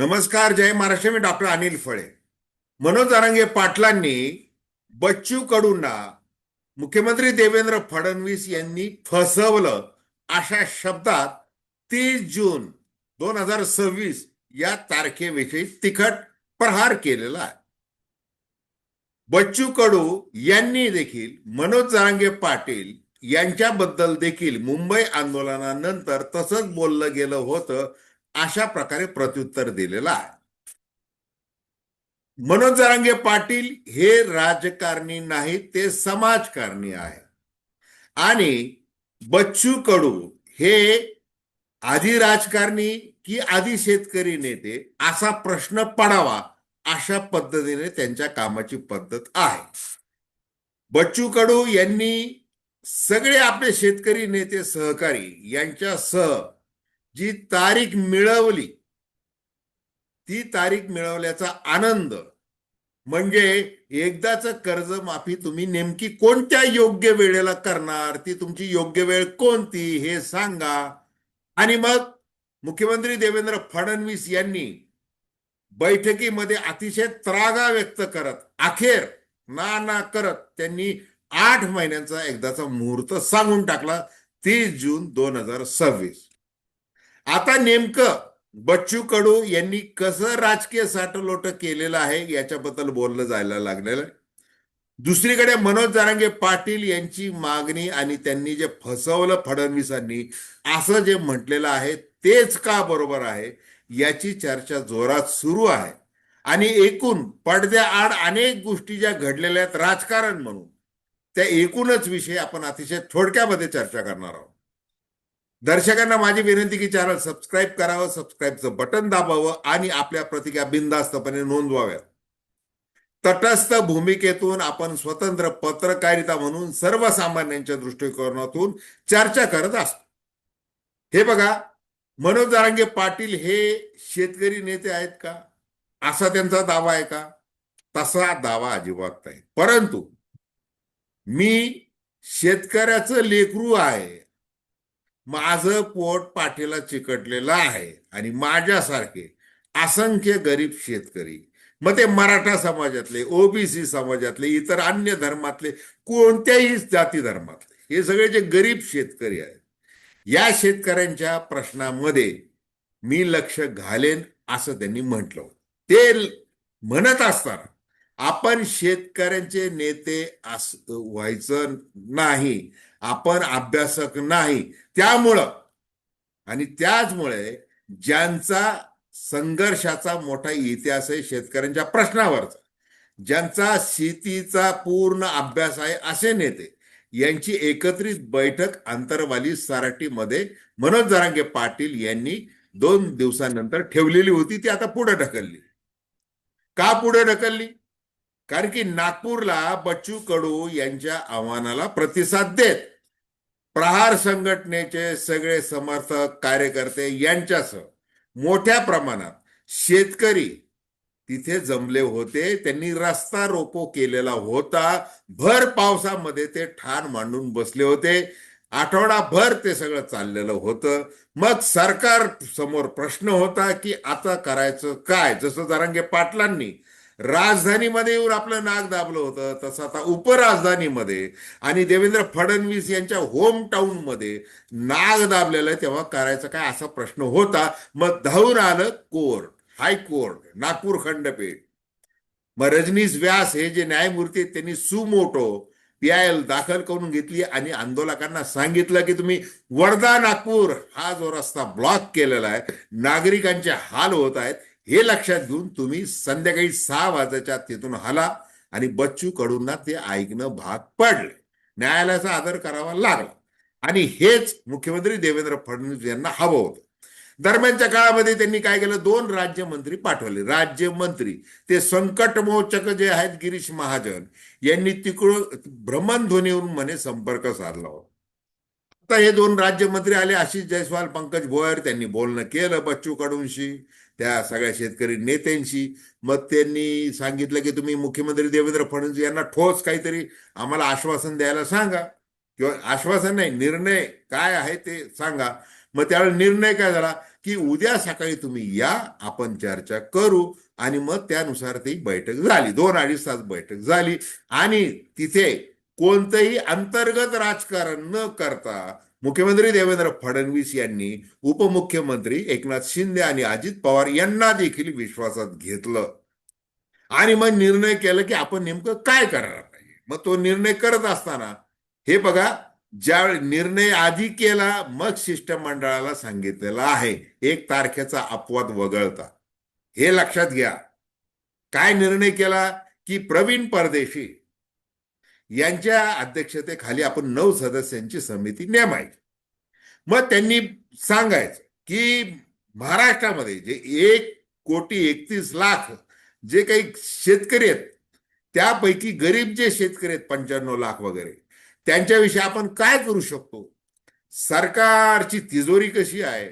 नमस्कार जय महाराष्ट्र. मी डॉक्टर अनिल फळे. मनोज अरंगे पाटलांनी बच्चू कडूंना मुख्यमंत्री देवेंद्र फडणवीस यांनी फसवलं अशा शब्दात तीस जून दोन हजार सव्वीस या तारखेविषयी तिखट प्रहार केलेला आहे. बच्चू कडू यांनी देखील मनोज जरांगे पाटील यांच्याबद्दल देखील मुंबई आंदोलनानंतर तसंच बोललं गेलं होतं. अशा प्रकारे प्रत्युत्तर दिलेलं आहे. मनोज जरांगे पाटील हे राजकारणी नाही ते समाजकारणी आहे आणि बच्चू कडू हे आधी राजकारणी की आधी शेतकरी नेते असा प्रश्न पडावा अशा पद्धतीने त्यांच्या कामाची पद्धत आहे. बच्चू कडू यांनी सगळे आपले शेतकरी नेते सहकारी यांच्यासह जी तारीख मिळवली ती तारीख मिळवल्याचा आनंद म्हणजे एकदाच कर्जमाफी तुम्ही नेमकी कोणत्या योग्य वेळेला करणार ती तुमची योग्य वेळ कोणती हे सांगा. आणि मग मुख्यमंत्री देवेंद्र फडणवीस यांनी बैठकीमध्ये अतिशय त्रागा व्यक्त करत अखेर ना ना करत त्यांनी आठ महिन्यांचा एकदाचा मुहूर्त सांगून टाकला तीस जून दोन हजार सव्वीस. आता नेमकं बच्चू कडू यांनी कसं राजकीय साठलोट केलेलं आहे याच्याबद्दल बोललं जायला लागलेलं आहे. दुसरीकडे मनोज जारांगे पाटील यांची मागणी आणि त्यांनी जे फसवलं फडणवीसांनी असं जे म्हटलेलं आहे तेच का बरोबर आहे याची चर्चा जोरात सुरू आहे. आणि एकूण पडद्याआड अनेक गोष्टी ज्या घडलेल्या आहेत राजकारण म्हणून त्या एकूणच विषय आपण अतिशय थोडक्यामध्ये चर्चा करणार आहोत. दर्शकांना माझी विनंती की चॅनल सबस्क्राईब करावं सबस्क्राईबचं बटन दाबावं आणि आपल्या प्रतिक्रिया बिनधास्तपणे नोंदवाव्यात. तटस्थ भूमिकेतून आपण स्वतंत्र पत्रकारिता म्हणून सर्वसामान्यांच्या दृष्टिकोनातून चर्चा करत असतो. हे बघा मनोज दारांगे पाटील हे शेतकरी नेते आहेत का? असा त्यांचा दावा आहे का? तसा दावा अजिबात नाही. परंतु मी शेतकऱ्याचं लेकरू आहे. माझं पोट पाठीला चिकटलेलं आहे आणि माझ्यासारखे असंख्य गरीब शेतकरी मग ते मराठा समाजातले ओबीसी समाजातले इतर अन्य धर्मातले कोणत्याही जाती धर्मातले हे सगळे जे गरीब शेतकरी आहेत या शेतकऱ्यांच्या प्रश्नामध्ये मी लक्ष घालेन असं त्यांनी म्हटलं ते म्हणत असताना आपण शेतकऱ्यांचे नेते अस व्हायचं नाही आपण अभ्यासक नाही. त्यामुळं आणि त्याचमुळे ज्यांचा संघर्षाचा मोठा इतिहास आहे शेतकऱ्यांच्या प्रश्नावरचा ज्यांचा शेतीचा पूर्ण अभ्यास आहे असे नेते यांची एकत्रित बैठक आंतरवाली सराटीमध्ये मनोज जरांगे पाटील यांनी दोन दिवसांनंतर ठेवलेली होती. ती आता पुढे ढकलली. का पुढे ढकलली? कारण की नागपूरला बच्चू कडू यांच्या आव्हानाला प्रतिसाद देत. प्रहार संघटनेचे सगळे समर्थक कार्यकर्ते यांच्यासह मोठ्या प्रमाणात शेतकरी तिथे जमले होते. त्यांनी रस्ता रोको केलेला होता. भर पावसामध्ये ते ठाण मांडून बसले होते. आठवडाभर ते सगळं चाललेलं होतं. मग सरकार समोर प्रश्न होता की आता करायचं काय? जसं जरांगे पाटलांनी राजधानीमध्ये येऊन आपलं नाक दाबलं होतं. तसं आता उपराजधानीमध्ये आणि देवेंद्र फडणवीस यांच्या होम टाउनमध्ये नाग दाबलेलं तेव्हा करायचं काय असा प्रश्न होता. मग धावून आलं कोर्ट हायकोर्ट नागपूर खंडपीठ. मग रजनीश व्यास हे जे न्यायमूर्ती आहेत, त्यांनी सुमोटो पी आय एल दाखल करून घेतली आणि आंदोलकांना सांगितलं की तुम्ही वर्धा नागपूर हा जो रस्ता ब्लॉक केलेला आहे नागरिकांचे हाल होत आहेत. हे लक्षात घेऊन तुम्ही संध्याकाळी सहा वाजायच्या तिथून हला आणि बच्चू कडूंना ते ऐकणं भाग पडले. न्यायालयाचा आदर करावा लागला. आणि हेच मुख्यमंत्री देवेंद्र फडणवीस यांना हवं होतं. दरम्यानच्या काळामध्ये त्यांनी काय केलं? दोन राज्यमंत्री पाठवले. राज्यमंत्री ते संकटमोचक जे आहेत गिरीश महाजन यांनी तिकडून भ्रमणध्वनीवरून म्हणे संपर्क साधला होता. आता हे दोन राज्यमंत्री आले. आशिष जयस्वाल पंकज भोयर त्यांनी बोलणं केलं बच्चू कडूंशी. त्या सगळ्या शेतकरी नेत्यांशी. मग त्यांनी सांगितलं की तुम्ही मुख्यमंत्री देवेंद्र फडणवीस यांना ठोस काहीतरी आम्हाला आश्वासन द्यायला सांगा. किंवा आश्वासन नाही निर्णय काय आहे ते सांगा. मग त्यावेळेला निर्णय काय झाला? की उद्या सकाळी तुम्ही या आपण चर्चा करू आणि मग त्यानुसार ती बैठक झाली. दोन अडीच तास बैठक झाली आणि तिथे कोणतंही अंतर्गत राजकारण न करता मुख्यमंत्री देवेंद्र फडणवीस यांनी उपमुख्यमंत्री एकनाथ शिंदे आणि अजित पवार यांना देखील विश्वासात घेतलं. आणि मग निर्णय केला की आपण नेमकं काय करायला पाहिजे मग तो निर्णय करत असताना हे बघा ज्या निर्णय आधी केला मग शिष्टमंडळाला सांगितलेला आहे. एक तारखेचा अपवाद वगळता. हे लक्षात घ्या. काय निर्णय केला? की प्रवीण परदेशी. यांच्या अध्यक्षतेखाली आपण नऊ सदस्यांची समिती नेमायची. मग त्यांनी सांगायचं की महाराष्ट्रामध्ये जे एक कोटी एकतीस लाख जे काही शेतकरी आहेत त्यापैकी गरीब जे शेतकरी आहेत पंच्याण्णव लाख वगैरे त्यांच्याविषयी आपण काय करू शकतो? सरकारची तिजोरी कशी आहे?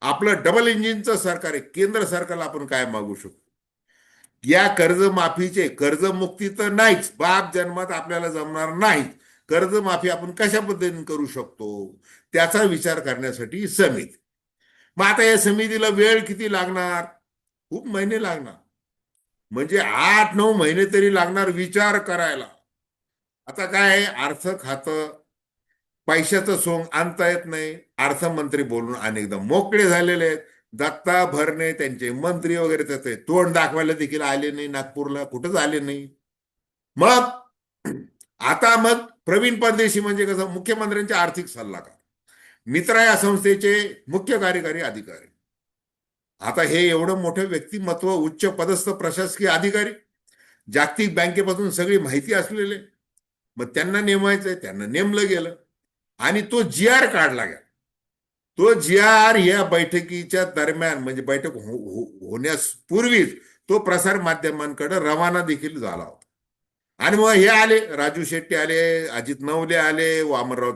आपलं डबल इंजिनचं सरकार आहे केंद्र सरकारला आपण काय मागू शकतो? या कर्जमाफीचे कर्जमुक्ती तर नाहीच. बाप जन्मात आपल्याला जमणार नाहीत कर्जमाफी आपण कशा पद्धतीने करू शकतो? त्याचा विचार करण्यासाठी समिती. मग आता या समितीला वेळ किती लागणार? खूप महिने लागणार. म्हणजे आठ नऊ महिने तरी लागणार विचार करायला. आता काय आहे, अर्थ खातं. पैशाचं सोंग आणता येत नाही. अर्थमंत्री बोलून अनेकदा मोकळे झालेले आहेत. दत्ता भरणे त्यांचे मंत्री वगैरे त्याचे तोंड दाखवायला देखील आले नाही नागपूरला कुठंच आले नाही. मग आता मग प्रवीण परदेशी म्हणजे कसं मुख्यमंत्र्यांचे आर्थिक सल्लागार. मित्रा या संस्थेचे मुख्य कार्यकारी अधिकारी. आता हे एवढं मोठं व्यक्तिमत्व उच्च पदस्थ प्रशासकीय अधिकारी जागतिक बँकेपासून सगळी माहिती असलेले मग त्यांना नेमायचंय त्यांना नेमलं गेलं. आणि तो जी आर काढला गेला तो जी आर या बैठकीच्या दरम्यान म्हणजे बैठक हो- हो- होण्यास पूर्वीच तो प्रसार माध्यमांकडे रवाना देखील झाला होता. आणि मग हे आले राजू शेट्टी आले अजित नवले आले वामनराव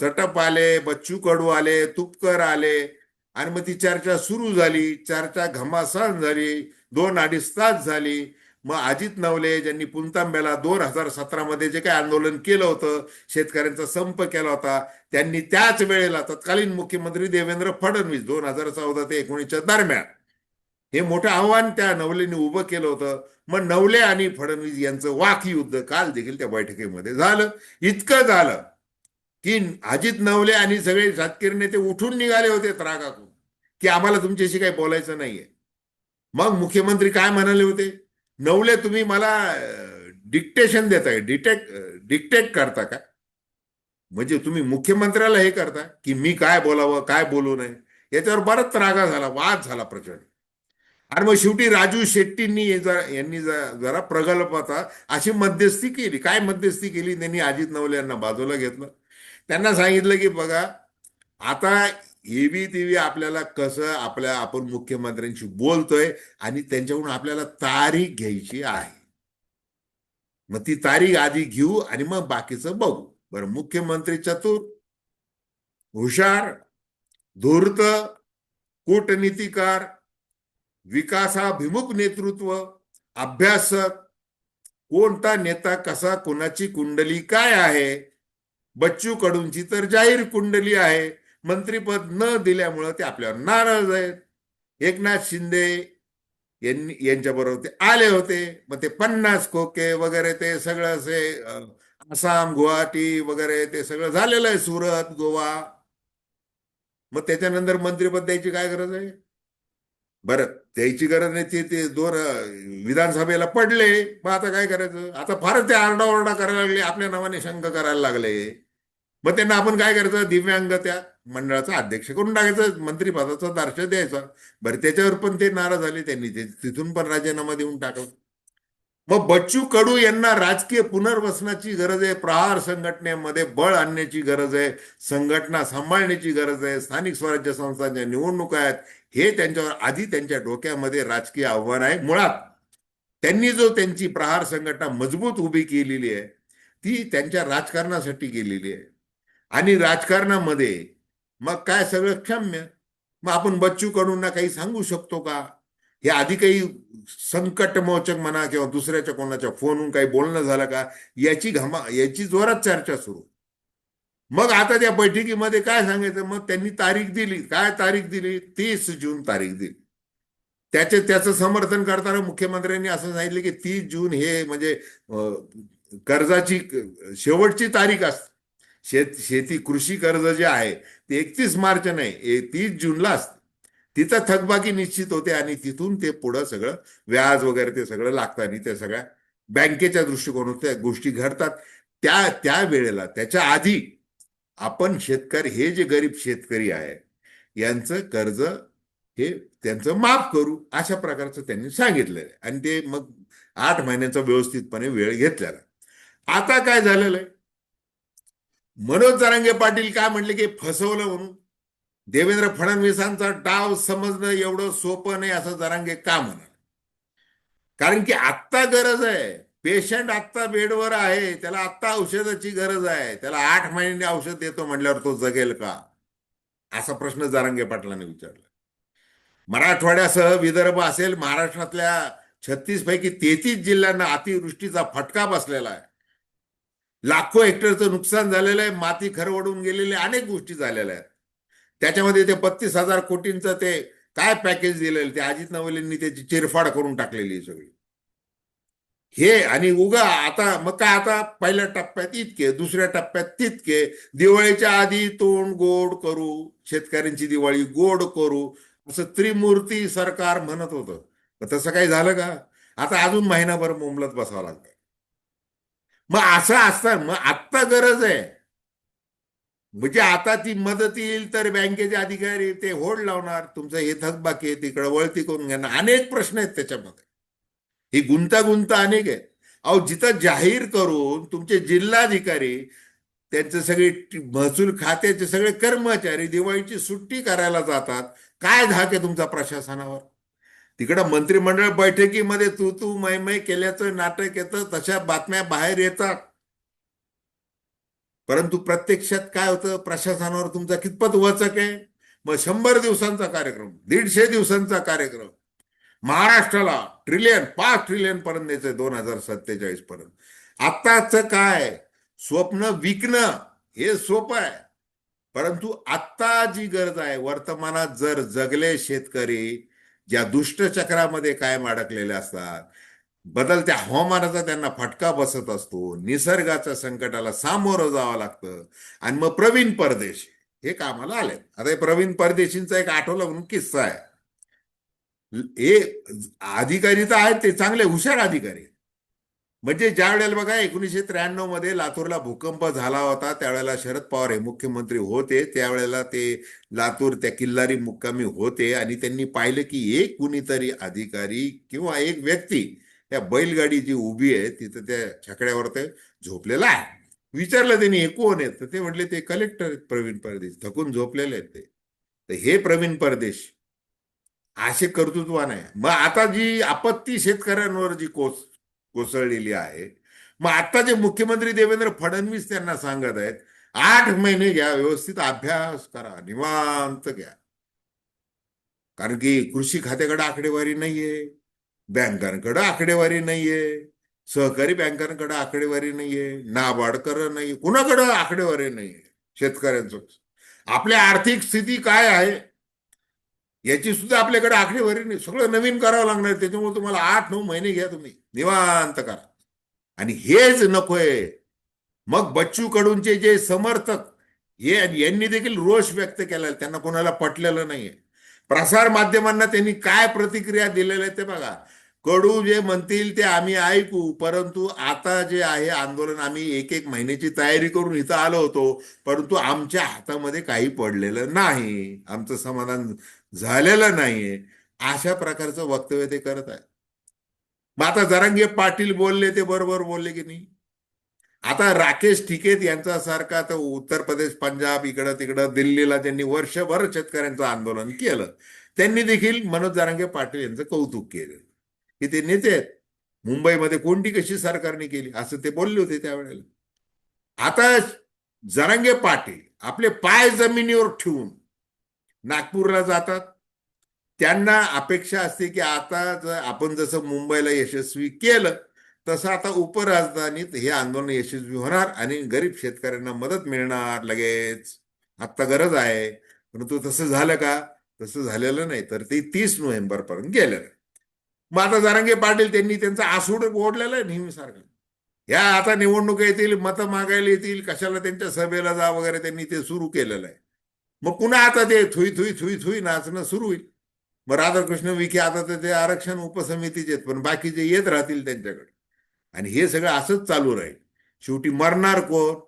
चटप आले बच्चू कडू आले तुपकर आले. आणि मग ती चर्चा सुरू झाली चर्चा घमासान झाली दोन अडीच तास झाली. मग अजित नवले ज्यांनी पुणतांब्याला दोन हजार सतरामध्ये जे काही आंदोलन केलं होतं शेतकऱ्यांचा संप केला होता त्यांनी त्याच वेळेला तत्कालीन मुख्यमंत्री देवेंद्र फडणवीस दोन हजार चौदा ते एकोणीसच्या दरम्यान हे मोठं आव्हान त्या नवलेने उभं केलं होतं. मग नवले आणि फडणवीस यांचं वाक युद्ध काल देखील त्या बैठकीमध्ये झालं. इतकं झालं की अजित नवले आणि सगळे राजकीय नेते उठून निघाले होते त्रागाकून की आम्हाला तुमच्याशी काही बोलायचं नाहीये. मग मुख्यमंत्री काय म्हणाले होते? नवले तुम्ही मला डिक्टेशन देताय. डिटेक्ट डिक्टेट करता का? म्हणजे तुम्ही मुख्यमंत्र्याला हे करता की मी काय बोलावं काय बोलू नये? याच्यावर बराच त्रागा झाला वाद झाला प्रचंड. आणि मग शेवटी राजू शेट्टींनी जरा- यांनी जरा जरा प्रगल्भता अशी मध्यस्थी केली. काय मध्यस्थी केली? त्यांनी अजित नवले यांना बाजूला घेतलं. त्यांना सांगितलं की बघा आता एबी तेवी आपल्याला कसं आपल्या आपण मुख्यमंत्र्यांशी बोलतोय आणि त्यांच्याकडून आपल्याला तारीख घ्यायची आहे. मग ती तारीख आधी घेऊ आणि मग बाकीचं बघू. बरं मुख्यमंत्री चतुर हुशार धूर्त कूटनीतिकार विकासाभिमुख नेतृत्व अभ्यासक कोणता नेता कसा कोणाची कुंडली काय आहे बच्चू कडूंची तर जाहीर कुंडली आहे. मंत्रीपद न दिल्यामुळं ते आपल्यावर नाराज आहेत. एकनाथ शिंदे यांनी यांच्याबरोबर ते आले होते. मग ते पन्नास खोके वगैरे ते सगळं असे आसाम गुवाहाटी वगैरे ते सगळं झालेलं आहे सुरत गोवा. मग त्याच्यानंतर मंत्रीपद द्यायची काय गरज आहे? बरं द्यायची गरज नाही ते ते दोन विधानसभेला पडले. मग आता काय करायचं? आता फारच ते आरडाओरडा करायला लागले आपल्या नावाने शंका करायला लागले. मग त्यांना आपण काय करायचं? दिव्यांग त्या मंडळाचा अध्यक्ष करून टाकायचं मंत्रिपदाचा दर्श द्यायचा. बरं त्याच्यावर पण ते नाराज झाले त्यांनी ते तिथून पण राजीनामा देऊन टाकला मग बच्चू कडू यांना राजकीय पुनर्वसनाची गरज आहे प्रहार संघटनेमध्ये बळ आणण्याची गरज आहे संघटना सांभाळण्याची गरज आहे स्थानिक स्वराज्य संस्थांच्या निवडणुका आहेत हे त्यांच्यावर आधी त्यांच्या डोक्यामध्ये राजकीय आव्हान आहे. मुळात त्यांनी जो त्यांची प्रहार संघटना मजबूत उभी केलेली आहे ती त्यांच्या राजकारणासाठी केलेली आहे. आणि राजकारणामध्ये मग काय सगळं क्षम्य? मग आपण बच्चू कडूंना काही सांगू शकतो का? हे आधी काही संकटमोचक म्हणा किंवा दुसऱ्याच्या कोणाच्या फोनहून काही बोलणं झालं का? याची घमा याची जोरात चर्चा सुरू. मग आता त्या बैठकीमध्ये काय सांगायचं? मग त्यांनी तारीख दिली. काय तारीख दिली? तीस जून तारीख दिली. त्याचे त्याचं समर्थन करताना मुख्यमंत्र्यांनी असं सांगितलं की तीस जून हे म्हणजे कर्जाची शेवटची तारीख असते. शेत शेती कृषी कर्ज जे आहे ते एकतीस मार्च नाही तीस जूनला असते. तिथं थकबाकी निश्चित होते आणि तिथून ते पुढं सगळं व्याज वगैरे ते सगळं लागतं आणि त्या सगळ्या बँकेच्या दृष्टिकोनातून त्या गोष्टी घडतात. त्या त्या वेळेला त्याच्या आधी आपण शेतकरी हे जे गरीब शेतकरी आहे यांचं कर्ज हे त्यांचं माफ करू अशा प्रकारचं त्यांनी सांगितलेलं आहे. आणि ते मग आठ महिन्यांचा व्यवस्थितपणे वेळ घेतलेला आता काय झालेलं आहे? मनोज जरांगे पाटील काय म्हटले की फसवलं म्हणून? देवेंद्र फडणवीसांचा डाव समजणं एवढं सोपं नाही असं जरांगे का म्हणाल? कारण की आत्ता गरज आहे. पेशंट आत्ता बेडवर आहे. त्याला आत्ता औषधाची गरज आहे. त्याला आठ महिन्यांनी औषध देतो म्हटल्यावर तो जगेल का? असा प्रश्न जरांगे पाटलांनी विचारला. मराठवाड्यासह विदर्भ असेल महाराष्ट्रातल्या छत्तीस पैकी तेहतीस जिल्ह्यांना अतिवृष्टीचा फटका बसलेला आहे. लाखो हेक्टरचं नुकसान झालेलं आहे माती खरवडून गेलेल्या अनेक गोष्टी झालेल्या आहेत. त्याच्यामध्ये ते बत्तीस हजार कोटींचं ते काय पॅकेज दिलेलं ते अजित नवलेंनी त्याची चिरफाड करून टाकलेली आहे सगळी. हे आणि उगा आता मग काय आता पहिल्या टप्प्यात इतके दुसऱ्या टप्प्यात तितके. दिवाळीच्या आधी तोंड गोड करू शेतकऱ्यांची दिवाळी गोड करू असं त्रिमूर्ती सरकार म्हणत होतं. तसं काही झालं का? आता अजून महिनाभर मुंबलत बसावं लागतं मग असं असतं. मग आत्ता गरज आहे. म्हणजे आता ती मदत येईल तर बँकेचे अधिकारी ते होड लावणार. तुमचं हे थकबाकी आहे तिकडं वळती करून घेणार. अनेक प्रश्न आहेत त्याच्यामध्ये. ही गुंतागुंत अनेक आहे अहो जिथं जाहीर करून तुमचे जिल्हाधिकारी त्यांचे सगळे महसूल खात्याचे सगळे कर्मचारी दिवाळीची सुट्टी करायला जातात. काय धाक आहे तुमचा प्रशासनावर? तिकडं मंत्रिमंडळ बैठकीमध्ये तू तू मै मै केल्याचं नाटक येतं तशा बातम्या बाहेर येतात. परंतु प्रत्यक्षात काय होतं? प्रशासनावर तुमचा कितपत वचक आहे? मग शंभर दिवसांचा कार्यक्रम दीडशे दिवसांचा कार्यक्रम. महाराष्ट्राला ट्रिलियन पाच ट्रिलियन पर्यंत द्यायचं दोन हजार सत्तेचाळीस पर्यंत. आत्ताच काय? स्वप्न विकणं हे सोपं आहे. परंतु आत्ता जी गरज आहे वर्तमानात जर जगले शेतकरी ज्या दुष्टचक्रामध्ये कायम अडकलेल्या असतात बदलत्या हवामानाचा त्यांना फटका बसत असतो. निसर्गाच्या संकटाला सामोरं जावं लागतं. आणि मग प्रवीण परदेश हे कामाला आले आता हे प्रवीण परदेशींचा एक आठवला म्हणून किस्सा आहे. हे अधिकारी तर आहेत ते चांगले हुशार अधिकारी म्हणजे ज्या वेळेला बघा एकोणीसशे त्र्याण्णवमध्ये लातूरला भूकंप झाला होता त्यावेळेला शरद पवार हे मुख्यमंत्री होते. त्यावेळेला ते लातूर त्या किल्लारी मुक्कामी होते आणि त्यांनी पाहिलं की एक कुणीतरी अधिकारी किंवा एक व्यक्ती त्या बैलगाडी जी उभी आहे तिथं त्या छकड्यावर ते झोपलेला आहे. विचारलं त्यांनी हे कोण आहेत? तर ते म्हटले ते कलेक्टर आहेत प्रवीण परदेश. थकून झोपलेले आहेत ते. तर हे प्रवीण परदेश. असे कर्तृत्वान आहे. मग आता जी आपत्ती शेतकऱ्यांवर जी कोस कोसळलेली आहे. मग आता जे मुख्यमंत्री देवेंद्र फडणवीस त्यांना सांगत आहेत आठ महिने घ्या व्यवस्थित अभ्यास करा निवांत घ्या. कारण की कृषी खात्याकडे आकडेवारी नाहीये बँकांकडे आकडेवारी नाहीये सहकारी बँकांकडे आकडेवारी नाहीये नाबाडकर नाहीये कुणाकडे आकडेवारी नाहीये? शेतकऱ्यांचं. आपल्या आर्थिक स्थिती काय आहे? याची सुद्धा आपल्याकडे आकडेवारी नाही. सगळं नवीन करावं लागणार त्याच्यामुळे तुम्हाला आठ नऊ महिने घ्या तुम्ही. निवांत करा. आणि हेच नकोय मग बच्चू कडूंचे जे समर्थक हे यांनी देखील रोष व्यक्त केला. त्यांना कोणाला पटलेलं नाहीये. प्रसार माध्यमांना त्यांनी काय प्रतिक्रिया दिलेल्या ते बघा. कडू जे म्हणतील ते आम्ही ऐकू परंतु आता जे आहे आंदोलन आम्ही एक एक महिन्याची तयारी करून इथं आलो होतो. परंतु आमच्या हातामध्ये काही पडलेलं नाही. आमचं समाधान झालेला नाहीये. अशा प्रकारचं वक्तव्य ते करत आहे मग आता जरांगे पाटील बोलले ते बरोबर बोलले की नाही? आता राकेश टिकेत यांच्यासारखा तर उत्तर प्रदेश पंजाब इकडं तिकडं दिल्लीला त्यांनी वर्षभर शेतकऱ्यांचं आंदोलन केलं. त्यांनी देखील मनोज जरांगे पाटील यांचं कौतुक केलं. की ते नेते आहेत. मुंबईमध्ये कोणती कशी सरकारने केली? असं ते बोलले होते त्यावेळेला. आता जरांगे पाटील आपले पाय जमिनीवर ठेवून नागपूरला जातात. त्यांना अपेक्षा असते की आता जर आपण जसं मुंबईला यशस्वी केलं तसं आता उपराजधानीत हे आंदोलन यशस्वी होणार आणि गरीब शेतकऱ्यांना मदत मिळणार लगेच. आत्ता गरज आहे. परंतु तसं झालं का? तसं झालेलं नाही. तर ते तीस नोव्हेंबर पर्यंत गेलेलं आहे. मग आता जारांगे पाटील त्यांनी त्यांचा आसूड ओढलेला आहे नेहमीसारखं. ह्या आता निवडणुका येतील मतं मागायला येतील कशाला त्यांच्या सभेला जा वगैरे त्यांनी ते सुरू केलेलं आहे. मग पुन्हा आता ते थुई थुई थुई थुई नाचणं सुरू होईल. मग राधाकृष्ण विखे आता तर ते आरक्षण उपसमितीचे आहेत पण बाकीचे येत राहतील त्यांच्याकडे. आणि हे सगळं असंच चालू राहील. शेवटी मरणार कोण?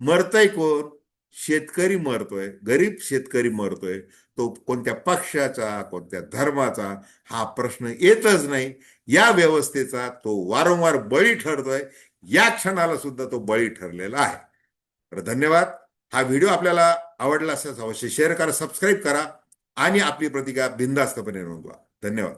मरतय कोण? शेतकरी मरतोय. गरीब शेतकरी मरतोय. तो कोणत्या पक्षाचा कोणत्या धर्माचा हा प्रश्न येतच नाही. या व्यवस्थेचा तो वारंवार बळी ठरतोय. या क्षणाला सुद्धा तो बळी ठरलेला आहे. तर धन्यवाद. हा व्हिडिओ आपल्याला आवडला असेल अवश्य शेअर करा सबस्क्राईब करा आणि आपली प्रतिक्रिया बिंदास्तपणे नोंदवा धन्यवाद.